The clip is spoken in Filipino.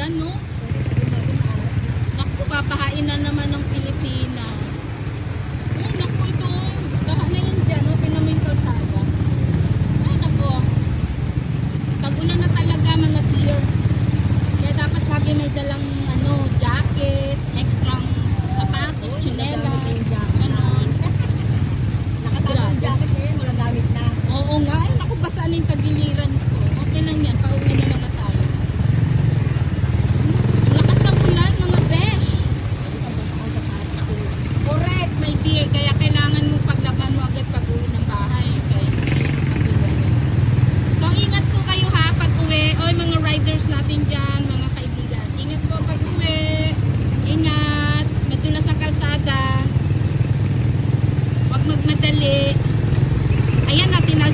ulan, no? Naku, papahain na naman ng Pilipinas. Ay, naku, ito. Baka na yan dyan, no? Tinan mo yung kalsada. Ay, naku. Ah. Tag-ulan na talaga, mga dear. Kaya dapat lagi may dalang, ano, jacket, extra sapatos, chinelas, ganon. Nakatalo ang jacket ngayon, walang gamit na. Oo nga. Ay, naku, basaan yung tagiliran ko. Okay lang yan, pauwi po pag uwi. Ingat. Madulas ang kalsada. Huwag magmadali. Ayan na, tinal